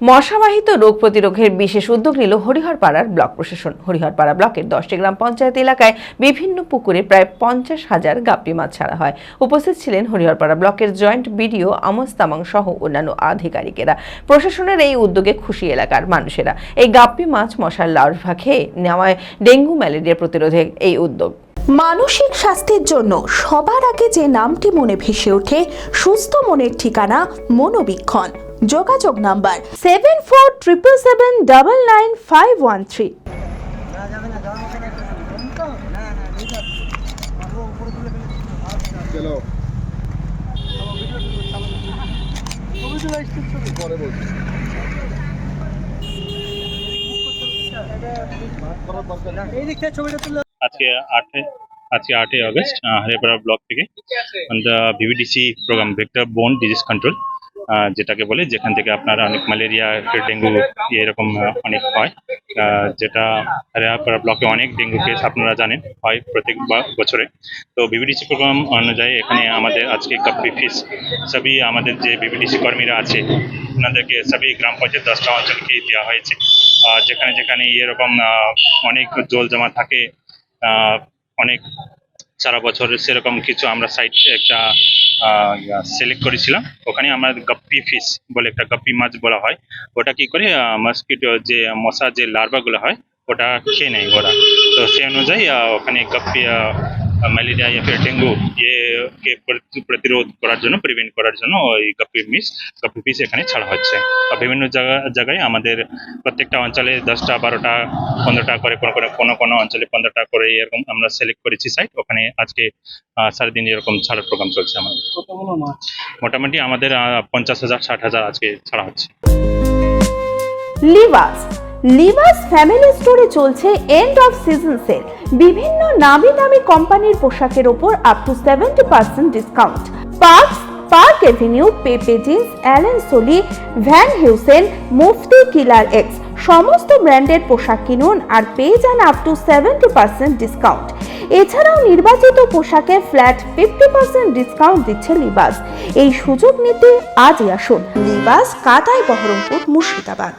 মশাবাহিত রোগ প্রতিরোধের বিশেষ উদ্যোগ নিল হরিহরপাড়ার ব্লক প্রশাসন। হরিহরপাড়া ব্লকের দশটি গ্রাম পঞ্চায়েত এলাকায় বিভিন্ন পুকুরে প্রায় পঞ্চাশ হাজার গাপ্পি মাছ ছাড়া হয়। উপস্থিত ছিলেন হরিহরপাড়া ব্লকের জয়েন্ট বিডিও আমস তামাং সহ অন্যান্য আধিকারিকেরা। প্রশাসনের এই উদ্যোগে খুশি এলাকার মানুষেরা। এই গাপ্পি মাছ মশার লার্ভা খেয়ে নেওয়ায় ডেঙ্গু ম্যালেরিয়া প্রতিরোধে এই উদ্যোগ। মানসিক স্বাস্থ্যের জন্য সবার আগে যে নামটি মনে ভেসে ওঠে, সুস্থ মনের ঠিকানা মনোবীক্ষণ। যোগাযোগ number seven four triple seven double nine five one three. আজকে আটে, আজকে আটই আগস্ট হরিয়াপাড়া ব্লক থেকে। VBDC programme vector borne disease control যেটাকে বলে, যেখান থেকে আপনার অনেক ম্যালেরিয়া ডেঙ্গু এরকম অনেক হয়। যেটা হরিয়াপাড়া ব্লকে অনেক ডেঙ্গু কেস আপনারা জানেন, হয় প্রত্যেক বছরে। তো বিবিডিসি প্রোগ্রাম অনুযায়ী এখানে আমাদের আজকে কাপ্পি ফিস সবই আমাদের যে ভিভিডিসি কর্মীরা আছে, ওনাদেরকে সবই গ্রাম পঞ্চায়েত দশটা অঞ্চলকে দেওয়া হয়েছে। যেখানে যেখানে এরকম অনেক জল জমা থাকে অনেক সারা বছর সেরকম কিছু আমরা সাইট একটা সিলেক্ট করেছিলাম, ওখানে আমার গাপ্পি ফিশ বলে একটা গপ্পি মাছ বলা হয়। ওটা কি করে মসকিটো যে, মশা যে লার্ভাগুলো হয়, ওটা খেয়ে নেয় ওরা। তো সেই অনুযায়ী ওখানে গাপ্পি ম্যালেরিয়া ইয়া ডেঙ্গু ইয়েকে প্রতি- প্রতিরোধ করার জন্য প্রিভেন্ট করার জন্য ওই গাপ্পি মিস গাপ্পি পিস এখানে ছাড়া হচ্ছে। বিভিন্ন জায়গা জায়গায় আমাদের প্রত্যেকটা অঞ্চলে দশটা বারোটা পনেরোটা করে কোনো কোনো কোনো কোনো অঞ্চলে পনেরোটা করে এরকম আমরা সিলেক্ট করেছি সাইট ওখানে আজকে আহ, সারাদিন এরকম ছাড়ার প্রোগ্রাম চলছে আমাদের। মোটামুটি আমাদের পঞ্চাশ হাজার ষাট হাজার আজকে ছাড়া হচ্ছে। লিভাস ফ্যামিলি স্টোরে চলছে এন্ড অফ সিজন সেল বিভিন্ন নামি দামি কোম্পানির পোশাকের ওপর up to seventy percent discount Parx Park Avenue Pepe Jeans Allen Solly Van Heusen Mufti Killer X সমস্ত ব্র্যান্ডের পোশাক কিনুন আর পেয়ে যান up to seventy percent discount এছাড়াও নির্বাচিত পোশাকে ফ্ল্যাট ফিফটি পার্সেন্ট ডিসকাউন্ট দিচ্ছে লিবাস এই সুযোগ নিতে আজই আসুন। লিবাস কাটাই বহরমপুর, মুর্শিদাবাদ।